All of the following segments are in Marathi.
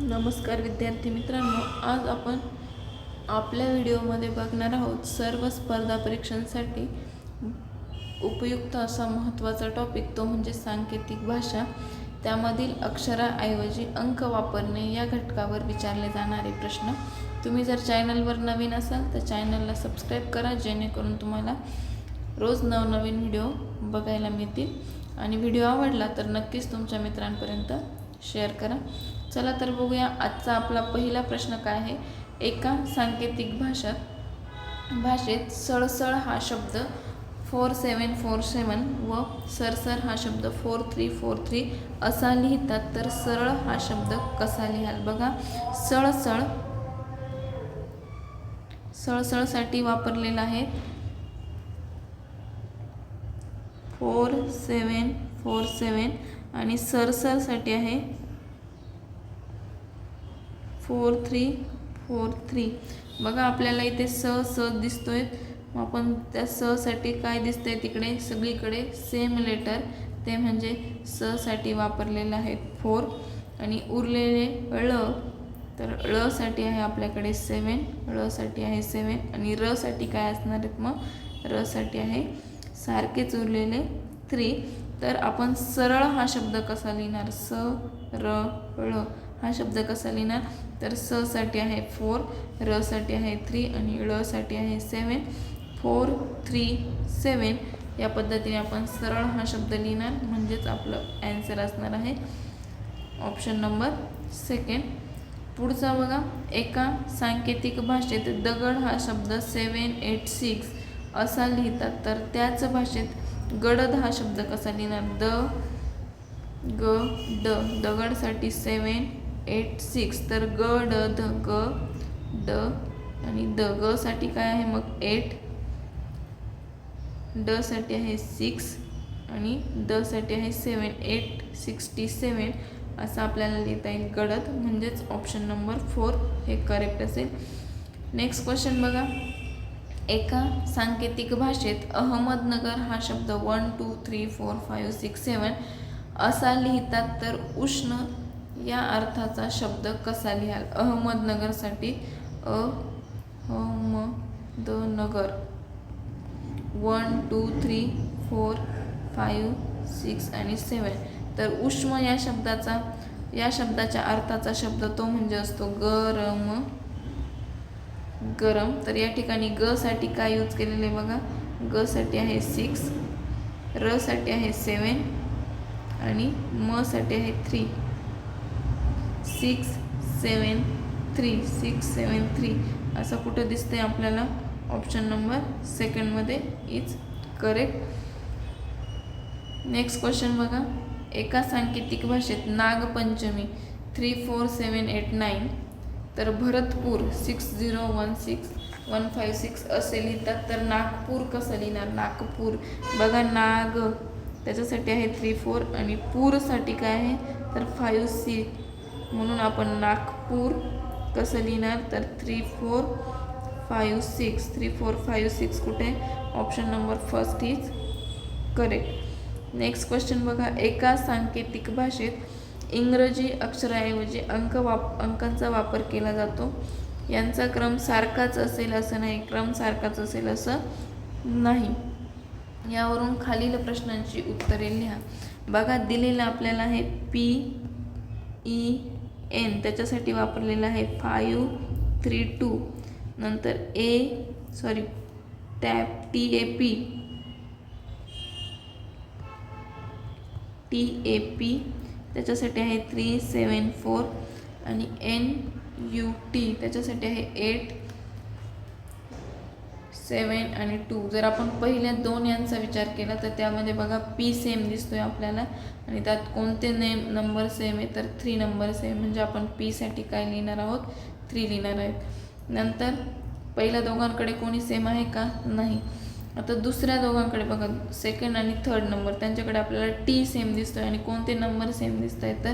नमस्कार विद्यार्थी मित्रांनो आज आपण आपल्या व्हिडिओमध्ये बघणार आहोत सर्व स्पर्धा परीक्षांसाठी उपयुक्त असा महत्त्वाचा टॉपिक तो म्हणजे सांकेतिक भाषा. त्यामधील अक्षराऐवजी अंक वापरणे या घटकावर विचारले जाणारे प्रश्न. तुम्ही जर चॅनलवर नवीन असाल तर चॅनलला सबस्क्राईब करा जेणेकरून तुम्हाला रोज नवनवीन व्हिडिओ बघायला मिळतील. आणि व्हिडिओ आवडला तर नक्कीच तुमच्या मित्रांपर्यंत शेअर करा. चला तर बघूया आजचा आपला पहिला प्रश्न काय आहे. एका सांकेतिक भाषात भाषेत सळसळ हा शब्द फोर सेवन फोर सेवन व सरसर हा शब्द फोर थ्री फोर थ्री असा लिहितात तर सरळ हा शब्द कसा लिहाल? बघा सळसळ सळसळसाठी वापरलेला आहे. फोर सेवन फोर सेवन आणि सरसरसाठी आहे फोर थ्री फोर थ्री. बघा आपल्याला इथे स स दिसतोय. मग आपण त्या ससाठी काय काय दिसतंय तिकडे? सगळीकडे सेम लेटर ते म्हणजे ससाठी वापरलेलं आहे फोर. आणि उरलेले ळ तर ळ साठी आहे आपल्याकडे सेवन ळ साठी आहे सेवन आणि र साठी काय असणार आहेत मग? र साठी आहे सारखेच उरलेले थ्री तर आपण सरळ हा शब्द कसा लिहिणार? स र ळ हा शब्द कसा लिहिणार? तर स साठी आहे फोर र साठी आहे थ्री आणि ळ साठी आहे सेवन फोर थ्री सेवन या पद्धतीने आपण सरळ हा शब्द लिहिणार. म्हणजेच आपलं ॲन्सर असणार आहे. ऑप्शन नंबर सेकंड पुढचा बघा. एका सांकेतिक भाषेत दगड हा शब्द सेवन एट सिक्स असा लिहितात. तर त्याच भाषेत गडद हा शब्द कसा लिहिणार? द ग ड. दगडसाठी सेवन एट सिक्स. तर ग ड ध ग ड आणि द ग साठी काय आहे मग? एट. ड साठी आहे सिक्स आणि द साठी आहे सेवन. एट सिक्स्टी सेवन असं आपल्याला लिहिता येईल. गडद म्हणजेच ऑप्शन नंबर फोर हे करेक्ट असेल. नेक्स्ट क्वेश्चन बघा. एका सांकेतिक भाषेत अहमदनगर हा शब्द one two three four five six seven असा लिहितात तर उष्ण या अर्थाचा शब्द कसा लिहाल? अहमदनगरसाठी अ one two three four five six आणि सेवन तर उष्म या शब्दाचा या शब्दाच्या अर्थाचा शब्द तो म्हणजे असतो गरम. गरम. तर या ठिकाणी ग साठी काय यूज केलेले बघा? ग साठी आहे सिक्स र साठी आहे सेवन आणि म साठी आहे three. Six seven three six seven three असं कुठं दिसतं आहे आपल्याला ऑप्शन नंबर सेकंडमध्ये इज करेक्ट नेक्स्ट क्वेश्चन बघा. एका सांकेतिक भाषेत Nagpanchami three four seven eight nine तर Bharatpur six zero one six one five six असे लिहितात. तर नागपूर कसं लिहिणार? नागपूर. बघा नाग. त्याच्यासाठी आहे थ्री फोर आणि पूरसाठी काय आहे? तर फाईव्ह सिक्स म्हणून आपण नागपूर कसं लिहिणार? तर three four five six three four five six कुठे? Option number first is correct next question बघा. एका सांकेतिक भाषेत इंग्रजी अक्षराऐवजी अंक वाप अंकांचा वापर केला जातो. यांचा क्रम सारखाच असेल असं नाही. क्रम सारखाच असेल असं नाही. यावरून खालील प्रश्नांची उत्तरे लिहा. बघा दिलेलं आपल्याला आहे पी ई e, एन. त्याच्यासाठी वापरलेलं आहे फायू थ्री टू. नंतर A sorry tap T A P. T A P. त्याच्यासाठी आहे थ्री सेवन फोर. आणि एन यू टी. त्याच्यासाठी आहे एट सेवन आणि टू. जर आपण पहिल्या दोन यांचा विचार केला तर त्यामध्ये बघा पी सेम दिसतो आहे आपल्याला. आणि त्यात कोणते नेम नंबर सेम आहे तर थ्री नंबर सेम म्हणजे आपण पीसाठी काय लिहिणार आहोत? थ्री लिहिणार आहेत. नंतर पहिल्या दोघांकडे कोणी सेम आहे का? नाही. आता दुसऱ्या दोघांकडे बघा सेकंड आणि थर्ड नंबर त्यांच्याकडे आपल्याला टी सेम दिसतो आहे आणि कोणते नंबर सेम दिसत आहेत तर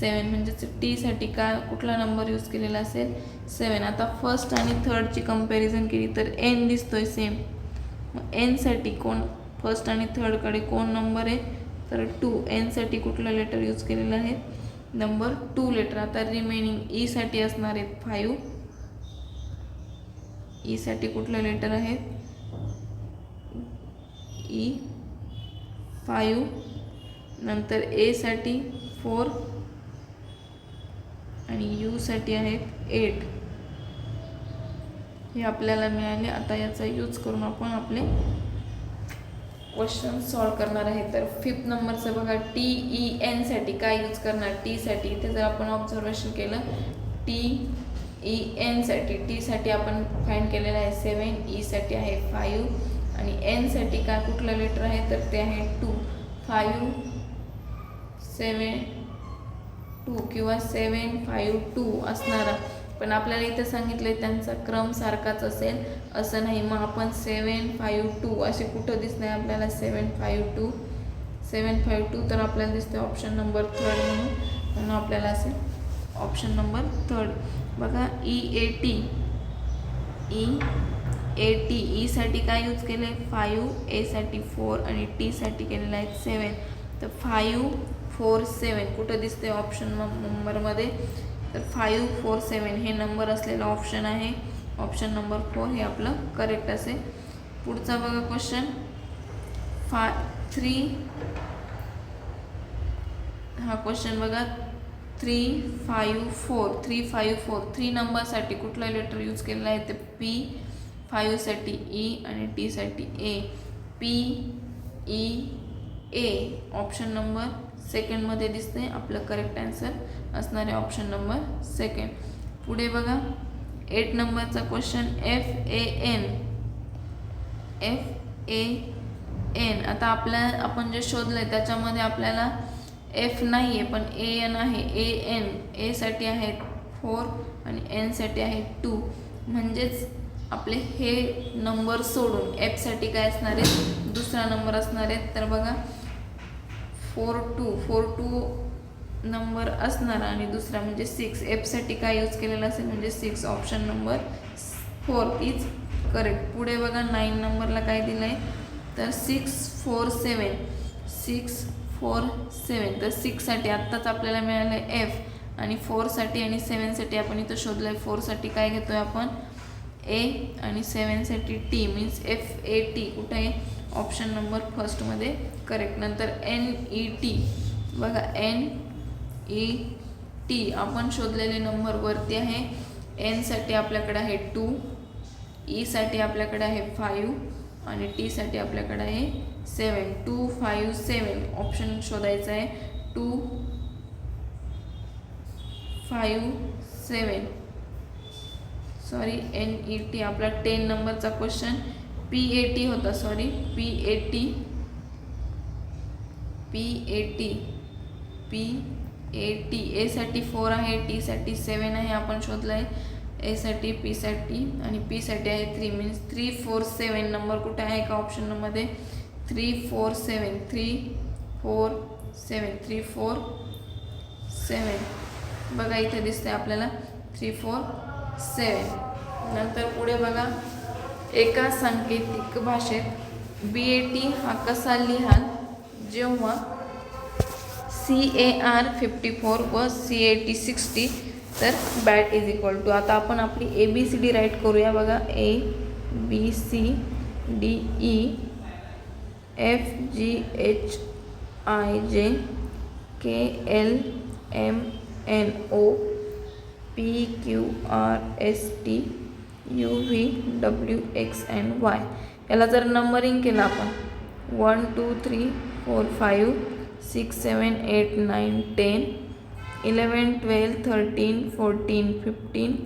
सेवन म्हणजेच टीसाठी का कुठला नंबर यूज केलेला असेल? सेवन. आता फर्स्ट आणि थर्डची कंपॅरिझन केली तर एन दिसतोय सेम मग एनसाठी कोण? फर्स्ट आणि थर्डकडे कोण नंबर आहे? तर टू एनसाठी कुठलं लेटर यूज केलेलं आहे? नंबर टू लेटर आता रिमेनिंग ईसाठी e असणार आहेत फाईव्ह ईसाठी e कुठलं लेटर आहेत ई फाईव्ह नंतर एसाठी फोर आणि यूसाठी आहेत एट हे आपल्याला मिळाले. आता याचा यूज करून आपण आपले क्वेश्चन सॉल्व करणार आहे. तर फिफ्थ नंबरचं बघा टी ई एनसाठी काय यूज करणार? टीसाठी इथे जर आपण ऑब्झर्वेशन केलं टी ई एनसाठी टीसाठी आपण फाईंड केलेलं आहे सेवन ईसाठी e आहे फाईव्ह आणि एनसाठी काय? कुठलं लेटर आहे? तर ते आहे टू फाईव्ह सेवन टू किंवा सेवन फाईव्ह टू असणारा. पण आपल्याला इथं सांगितलं त्यांचा क्रम सारखाच असेल. असं नाही. मग आपण सेवन फाईव्ह टू असे कुठं दिसत नाही आपल्याला? Seven five two seven five two तर आपल्याला दिसतं ऑप्शन नंबर थर्ड म्हणून. म्हणून आपल्याला असेल ऑप्शन नंबर थर्ड बघा E A T E A T ईसाठी काय यूज केलं आहे फायू एसाठी फोर आणि टीसाठी केलेलं आहे सेवन तर फायू फोर सेवन कुठं दिसते ऑप्शन नंबरमध्ये तर फाईव्ह फोर सेवन हे नंबर असलेला ऑप्शन आहे. ऑप्शन नंबर फोर हे आपलं करेक्ट असेल. पुढचा बघा क्वेश्चन फा थ्री हा क्वेश्चन बघा. Three five four three five four three नंबरसाठी कुठला लेटर यूज केलेला आहे? तर पी फाईव्हसाठी ई e आणि टीसाठी A P E A option number सेकंडमध्ये दिसते आपलं करेक्ट आन्सर असणारे ऑप्शन नंबर सेकंड पुढे बघा. एट नंबरचा question F A N F A N आता आपल्या आपण जे शोधलं आहे त्याच्यामध्ये आपल्याला एफ नाही आहे पण ए एन आहे. ए एन एसाठी आहे फोर आणि एनसाठी आहे टू म्हणजेच आपले हे नंबर सोडून एफसाठी काय असणार आहेत? दुसरा नंबर असणार आहेत. तर बघा. Four two four two number असणार आणि दुसरा म्हणजे सिक्स. एफसाठी काय यूज केलेला असेल म्हणजे six option number four is correct पुढे बघा नाईन नंबरला काय दिलं आहे तर six four seven six four seven तर सिक्ससाठी आत्ताच आपल्याला मिळालं आहे एफ आणि फोरसाठी आणि सेवनसाठी आपण इथं शोधलं आहे फोरसाठी काय घेतो आहे आपण? ए आणि सेवनसाठी T means F A T कुठं आहे? ऑप्शन नंबर फर्स्टमध्ये करेक्ट नंतर एन ई टी बघा एन ई टी आपण शोधलेले नंबर वरती आहे. एनसाठी आपल्याकडे आहे टू ईसाठी e आपल्याकडे आहे फाईव्ह आणि टीसाठी आपल्याकडे आहे seven two five seven option शोधायचं आहे. Two five seven sorry N E T आपला टेन नंबरचा क्वेश्चन पी ए टी होता sorry P A T P A T P A T एसाठी four आहे टीसाठी सेवन आहे आपण शोधलं आहे एसाठी पीसाठी आणि पीसाठी आहे three means three four seven number कुठे आहे का ऑप्शनमध्ये three four seven three four seven three four seven बघा इथे दिसते आपल्याला. थ्री फोर सेवन नंतर पुढे बघा. एका सांकेतिक भाषेत बी ए टी हा कसा लिहाल? जेव्हा C A R fifty four व सी ए टी सिक्स्टी तर बॅट इज इक्वल टू आता आपण आपली A B C D right करूया बघा. A B C D E F G H I J K L M N O P Q R S T U V W X and Y याला जर नंबरिंग केलं आपण one two three four five six seven eight nine ten eleven twelve thirteen fourteen fifteen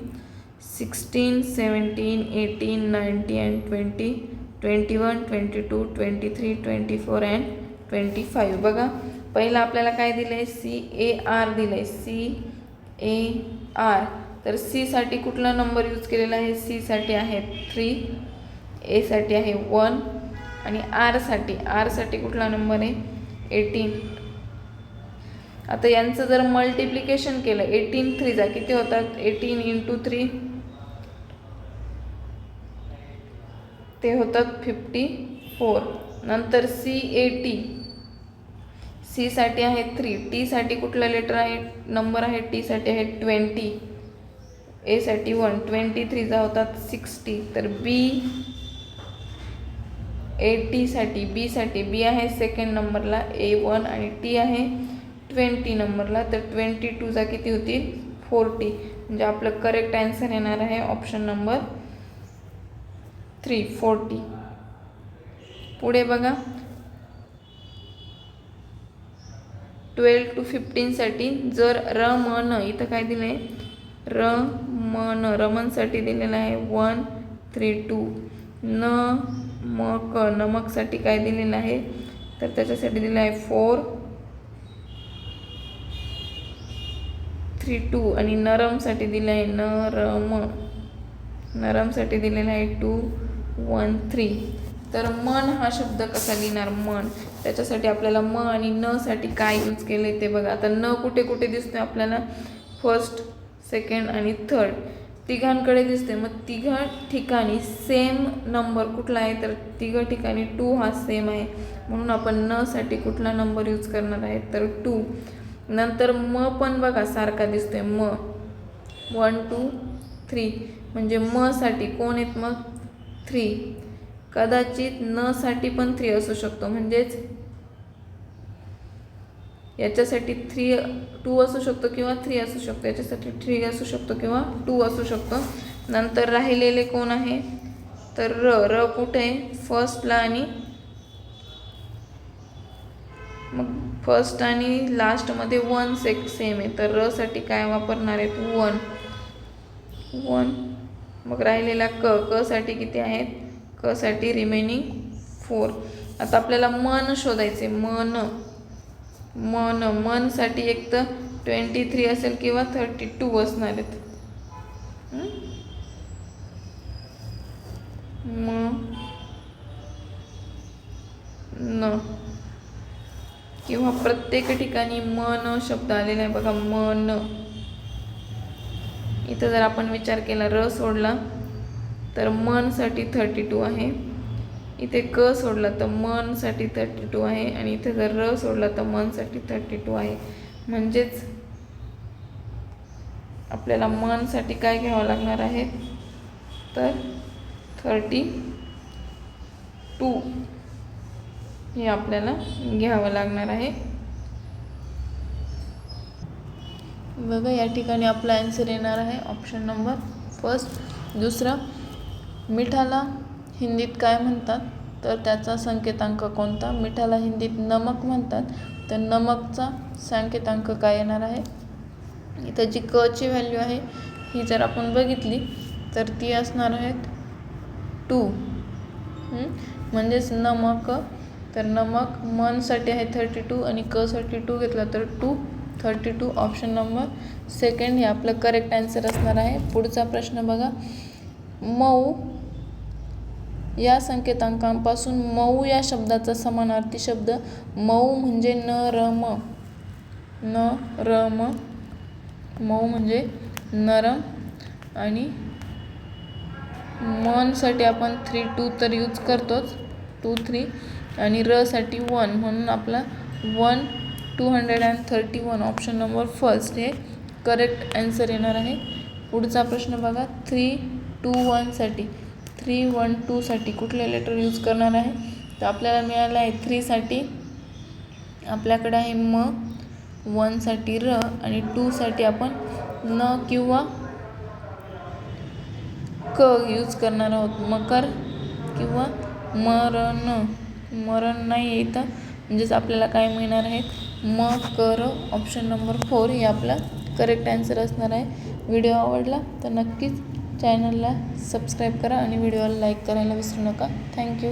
sixteen seventeen eighteen ninety and twenty twenty one twenty two twenty three twenty four and twenty five बघा पहिलं आपल्याला काय दिलं आहे सी ए आर दिलं आहे सी ए आर तर सीसाठी कुठला नंबर यूज केलेला आहे? सीसाठी आहे थ्री एसाठी आहे वन आणि आरसाठी आरसाठी कुठला नंबर आहे? एटीन आता यांचं जर मल्टिप्लिकेशन केलं एटीन थ्रीचा किती होतात? एटीन इंटू थ्री ते होतात फिफ्टी फोर नंतर सी ए टी सीसाठी आहे थ्री टीसाठी कुठला लेटर आहे? नंबर आहे? टीसाठी आहे ट्वेंटी एसाठी वन ट्वेंटी थ्रीचा होतात सिक्स्टी तर बी एटीसाठी बीसाठी बी आहे सेकंड नंबरला ए वन आणि टी आहे ट्वेंटी नंबरला तर ट्वेंटी टूचा किती होतील फोर्टी म्हणजे आपलं करेक्ट आन्सर येणार आहे ऑप्शन नंबर थ्री फोर्टी पुढे बघा. ट्वेल्व टू फिफ्टीनसाठी जर र म न इथं काय दिलं आहे र म न रमनसाठी दिलेलं आहे. वन थ्री टू न म क नमकसाठी काय दिलेलं आहे? तर त्याच्यासाठी दिलं आहे फोर थ्री टू आणि नरमसाठी दिलं आहे नरम. नरमसाठी दिलेलं आहे टू वन थ्री तर मन हा शब्द कसा लिहिणार? मन. त्याच्यासाठी आपल्याला म आणि न साठी काय यूज केले ते बघा. आता न कुठे कुठे दिसतोय आपल्याला? फर्स्ट सेकंड आणि थर्ड तिघांकडे दिसते. मग तिघा ठिकाणी सेम नंबर कुठला आहे? तर तिघं ठिकाणी टू हा सेम आहे. म्हणून आपण नसाठी कुठला नंबर यूज करणार आहे? तर टू नंतर म पण बघा सारखा दिसतोय. म. वन टू थ्री म्हणजे मसाठी कोण आहेत मग? थ्री कदाचित नसाठी पण थ्री असू शकतो. म्हणजेच याच्यासाठी थ्री टू असू शकतो किंवा थ्री असू शकतो. याच्यासाठी थ्री असू शकतो किंवा टू असू शकतो. नंतर राहिलेले कोण आहे? तर र र कुठे आहे? फर्स्टला आणि मग फर्स्ट आणि लास्टमध्ये वन सेक सेम आहे. तर रसाठी काय वापरणार आहेत वन वन मग राहिलेला क कसाठी किती आहेत? कसाठी रिमेनिंग फोर आता आपल्याला मन शोधायचे मन. मन मनसाठी एक तर ट्वेंटी थ्री असेल किंवा थर्टी टू असणार आहेत. म न. किंवा प्रत्येक ठिकाणी मन शब्द आलेला आहे बघा मन. इथं जर आपण विचार केला र सोडला तर मनसाठी थर्टी टू आहे. इथे क सोडला तर मनसाठी थर्टी टू आहे आणि इथे जर र सोडला तर मनसाठी थर्टी टू आहे. म्हणजेच आपल्याला मनसाठी काय घ्यावं लागणार आहे? तर थर्टी टू हे आपल्याला घ्यावं लागणार आहे. बघा या ठिकाणी आपला आन्सर येणार आहे. ऑप्शन नंबर फर्स्ट दुसरा मिठाला हिंदीत काय म्हणतात? तर त्याचा संकेतांक कोणता? मिठाला हिंदीत नमक म्हणतात. तर नमकचा संकेतांक काय येणार आहे? इथं जी क ची व्हॅल्यू आहे ही जर आपण बघितली तर ती असणार आहेत टू. म्हणजेच नमक. तर नमक मनसाठी आहे थर्टी टू आणि कसाठी टू घेतला तर two thirty two option number second हे आपलं करेक्ट आन्सर असणार आहे. पुढचा प्रश्न बघा. मऊ या संकेतांकांपासून मऊ या शब्दाचा समानार्थी शब्द मऊ म्हणजे न रम न रम मऊ म्हणजे नरम आणि मनसाठी आपण थ्री टू तर यूज करतोच. टू थ्री आणि रसाठी वन म्हणून आपला one two hundred and thirty one option number first हे करेक्ट आन्सर येणार आहे. पुढचा प्रश्न बघा. थ्री टू वनसाठी थ्री वन टूसाठी कुठले लेटर यूज करणार आहे? तर आपल्याला मिळालं आहे थ्रीसाठी आपल्याकडे आहे म वनसाठी र आणि टूसाठी आपण न किंवा क यूज करणार आहोत. मकर किंवा मरण. मरण नाही येतं म्हणजेच आपल्याला काय मिळणार आहे? म कर ऑप्शन नंबर फोर हे आपला करेक्ट आन्सर असणार आहे. व्हिडिओ आवडला तर नक्कीच चॅनलला सबस्क्राईब करा आणि व्हिडिओला लाईक करायला विसरू नका. थँक्यू